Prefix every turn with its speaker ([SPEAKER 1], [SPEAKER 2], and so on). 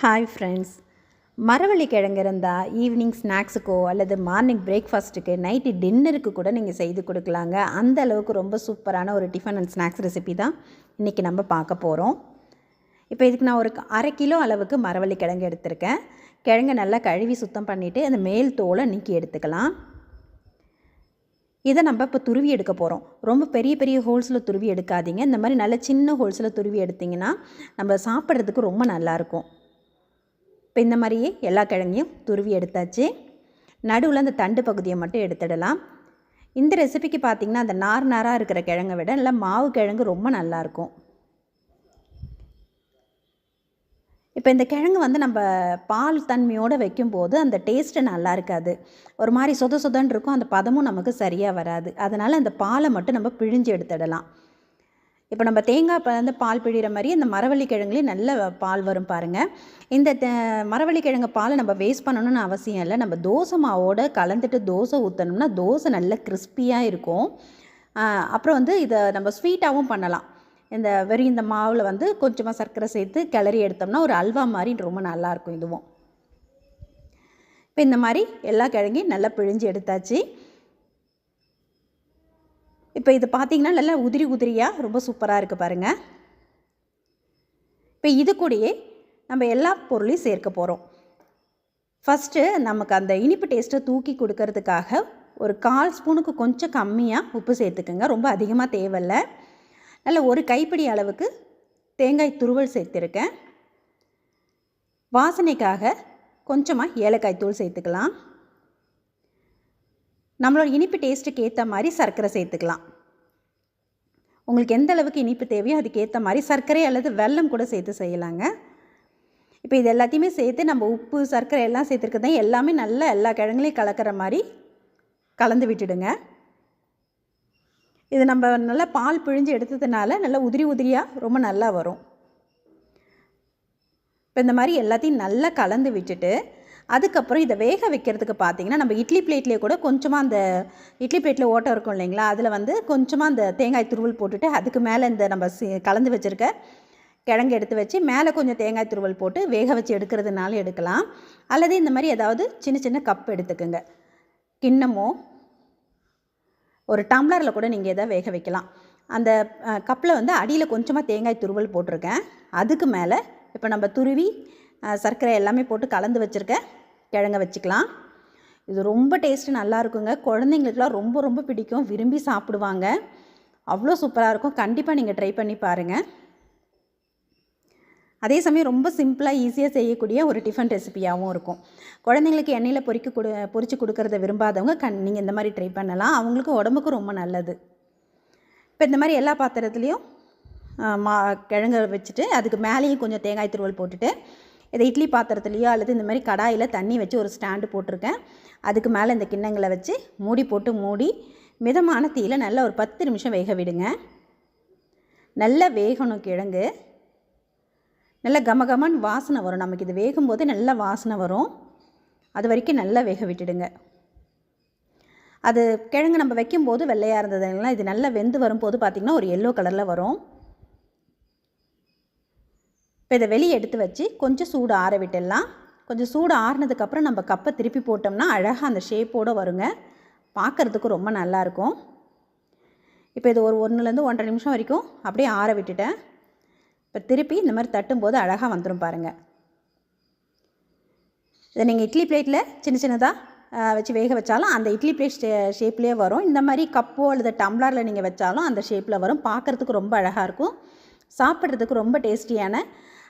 [SPEAKER 1] Hi friends மரவள்ளி கிழங்கு இருந்தால் ஈவினிங் ஸ்நாக்ஸுக்கோ அல்லது மார்னிங் பிரேக்ஃபாஸ்ட்டுக்கு நைட்டு டின்னருக்கு கூட நீங்கள் செய்து கொடுக்கலாங்க. அந்த அளவுக்கு ரொம்ப சூப்பரான ஒரு டிஃபன் அண்ட் ஸ்நாக்ஸ் ரெசிபி தான் இன்றைக்கி நம்ம பார்க்க போகிறோம் இப்போ இதுக்கு நான் ஒரு அரை கிலோ அளவுக்கு மரவள்ளி கிழங்கு எடுத்திருக்கேன். கிழங்கை நல்லா கழுவி சுத்தம் பண்ணிவிட்டு அந்த மேல் தோலை நீக்கி எடுத்துக்கலாம். இதை நம்ம இப்போ துருவி எடுக்க போகிறோம் ரொம்ப பெரிய பெரிய ஹோல்ஸில் துருவி எடுக்காதீங்க. இந்த மாதிரி நல்ல சின்ன ஹோல்ஸில் துருவி எடுத்திங்கன்னா நம்ம சாப்பிட்றதுக்கு ரொம்ப நல்லாயிருக்கும் இப்போ இந்த மாதிரியே எல்லா கிழங்கையும் துருவி எடுத்தாச்சு. நடுவில் அந்த தண்டு பகுதியை மட்டும் எடுத்துடலாம். இந்த ரெசிபிக்கு பார்த்திங்கன்னா அந்த நார் நாராக இருக்கிற கிழங்கை விட நல்லா மாவு கிழங்கு ரொம்ப நல்லாயிருக்கும் இப்போ இந்த கிழங்கு வந்து நம்ம பால் தன்மையோடு வைக்கும்போது அந்த டேஸ்ட்டு நல்லா இருக்காது. ஒரு மாதிரி சொத சொதன்னு இருக்கும் அந்த பதமும் நமக்கு சரியாக வராது. அதனால் அந்த பாலை மட்டும் நம்ம பிழிஞ்சு எடுத்துடலாம். இப்போ நம்ம தேங்காய் வந்து பால் பிழிகிற மாதிரி இந்த மரவள்ளி கிழங்குலேயும் நல்ல பால் வரும் பாருங்கள் இந்த மரவள்ளி கிழங்கு பாலை நம்ம வேஸ்ட் பண்ணணும்னு அவசியம் இல்லை. நம்ம தோசை மாவோட கலந்துட்டு தோசை ஊற்றணும்னா தோசை நல்ல கிறிஸ்பியாக இருக்கும். அப்புறம் வந்து இதை நம்ம ஸ்வீட்டாகவும் பண்ணலாம். இந்த வெறும் இந்த மாவில் வந்து கொஞ்சமாக சர்க்கரை சேர்த்து கிளறி எடுத்தோம்னா ஒரு அல்வா மாதிரி ரொம்ப நல்லாயிருக்கும் இதுவும். இப்போ இந்த மாதிரி எல்லா கிழங்கையும் நல்லா பிழிஞ்சு எடுத்தாச்சு. இப்போ இது பார்த்திங்கன்னா நல்லா உதிரி உதிரியாக ரொம்ப சூப்பராக இருக்குது பாருங்கள் இப்போ இது கூடயே நம்ம எல்லா பொருளையும் சேர்க்க போகிறோம் ஃபஸ்ட்டு நமக்கு அந்த இனிப்பு டேஸ்ட்டை தூக்கி கொடுக்கறதுக்காக ஒரு கால் ஸ்பூனுக்கு கொஞ்சம் கம்மியாக உப்பு சேர்த்துக்குங்க. ரொம்ப அதிகமாக தேவையில்லை. நல்ல ஒரு கைப்பிடி அளவுக்கு தேங்காய் துருவல் சேர்த்துருக்கேன். வாசனைக்காக கொஞ்சமாக ஏலக்காய் தூள் சேர்த்துக்கலாம். நம்மளோட இனிப்பு டேஸ்ட்டுக்கு ஏற்ற மாதிரி சர்க்கரை சேர்த்துக்கலாம். உங்களுக்கு எந்த அளவுக்கு இனிப்பு தேவையோ அதுக்கேற்ற மாதிரி சர்க்கரை அல்லது வெல்லம் கூட சேர்த்து செய்யலாங்க. இப்போ இது எல்லாத்தையுமே சேர்த்து நம்ம உப்பு சர்க்கரை எல்லாம் சேர்த்துருக்கதான் எல்லாமே நல்லா எல்லா கிழங்குலையும் கலக்கிற மாதிரி கலந்து விட்டுடுங்க. இது நம்ம நல்லா பால் பிழிஞ்சு எடுத்ததுனால நல்லா உதிரி உதிரியாக ரொம்ப நல்லா வரும். இப்போ இந்த மாதிரி எல்லாத்தையும் நல்லா கலந்து விட்டுட்டு அதுக்கப்புறம் இதை வேக வைக்கிறதுக்கு பார்த்தீங்கன்னா நம்ம இட்லி பிளேட்லேயே கூட கொஞ்சமாக அந்த இட்லி பிளேட்டில் ஓட்டம் இருக்கும் இல்லைங்களா? அதில் வந்து கொஞ்சமாக அந்த தேங்காய் துருவல் போட்டுட்டு அதுக்கு மேலே இந்த நம்ம கலந்து வச்சுருக்க கிழங்கு எடுத்து வச்சு மேலே கொஞ்சம் தேங்காய் துருவல் போட்டு வேக வச்சு எடுக்கிறதுனாலும் எடுக்கலாம். அல்லது இந்த மாதிரி ஏதாவது சின்ன சின்ன கப் எடுத்துக்கோங்க. கிண்ணமோ ஒரு டம்ளரில் கூட நீங்கள் எதாவது வேக வைக்கலாம். அந்த கப்பில் வந்து அடியில் கொஞ்சமாக தேங்காய் துருவல் போட்டிருக்கேன். அதுக்கு மேலே இப்போ நம்ம துருவி சர்க்கரை எல்லாமே போட்டு கலந்து வச்சுருக்கேன் கிழங்க வச்சுக்கலாம். இது ரொம்ப டேஸ்ட்டு நல்லா இருக்குங்க குழந்தைங்களுக்குலாம் ரொம்ப ரொம்ப பிடிக்கும். விரும்பி சாப்பிடுவாங்க. அவ்வளோ சூப்பராக இருக்கும். கண்டிப்பாக நீங்கள் ட்ரை பண்ணி பாருங்கள் அதே சமயம் ரொம்ப சிம்பிளாக ஈஸியாக செய்யக்கூடிய ஒரு டிஃபன் ரெசிபியாகவும் இருக்கும். குழந்தைங்களுக்கு எண்ணெயில் பொறிக்க கொடு பொறிச்சு கொடுக்கறத விரும்பாதவங்க கண் நீங்கள் இந்த மாதிரி ட்ரை பண்ணலாம். அவங்களுக்கு உடம்புக்கு ரொம்ப நல்லது. இப்போ இந்த மாதிரி எல்லா பாத்திரத்துலேயும் மா கிழங்கு வச்சுட்டு அதுக்கு மேலேயும் கொஞ்சம் தேங்காய் துருவல் போட்டுட்டு இதை இட்லி பாத்திரத்துலேயோ அல்லது இந்த மாதிரி கடாயில் தண்ணி வச்சு ஒரு ஸ்டாண்டு போட்டிருக்கேன். அதுக்கு மேலே இந்த கிண்ணங்களை வச்சு மூடி போட்டு மூடி மிதமான தீயில் நல்லா ஒரு பத்து நிமிஷம் வேக விடுங்க. நல்லா வேகணும் கிழங்கு. நல்ல கமகமன்னு வாசனை வரும். நமக்கு இது வேகும்போது நல்ல வாசனை வரும். அது வரைக்கும் நல்லா வேக விட்டுடுங்க. அது கிழங்கு நம்ம வைக்கும்போது வெள்ளையாக இருந்ததுங்களா இது நல்லா வெந்து வரும்போது பார்த்திங்கன்னா ஒரு எல்லோ கலரில் வரும். இப்போ இதை வெளியே எடுத்து வச்சு கொஞ்சம் சூடு ஆற விட்டுடலாம். கொஞ்சம் சூடு ஆறினதுக்கப்புறம் நம்ம கப்பை திருப்பி போட்டோம்னா அழகாக அந்த ஷேப்போடு வருங்க. பார்க்குறதுக்கு ரொம்ப நல்லாயிருக்கும் இப்போ இது ஒரு ஒன்றுலேருந்து ஒன்றரை நிமிஷம் வரைக்கும் அப்படியே ஆற விட்டுட்டேன். இப்போ திருப்பி இந்த மாதிரி தட்டும்போது அழகாக வந்துடும் பாருங்கள் இதை நீங்கள் இட்லி பிளேட்டில் சின்ன சின்னதாக வச்சு வேக வச்சாலும் அந்த இட்லி பிளேட் ஷேப்லேயே வரும். இந்த மாதிரி கப்போ அல்லது டம்ளரில் நீங்கள் வச்சாலும் அந்த ஷேப்பில் வரும். பார்க்குறதுக்கு ரொம்ப அழகாக இருக்கும். சாப்பிட்றதுக்கு ரொம்ப டேஸ்டியான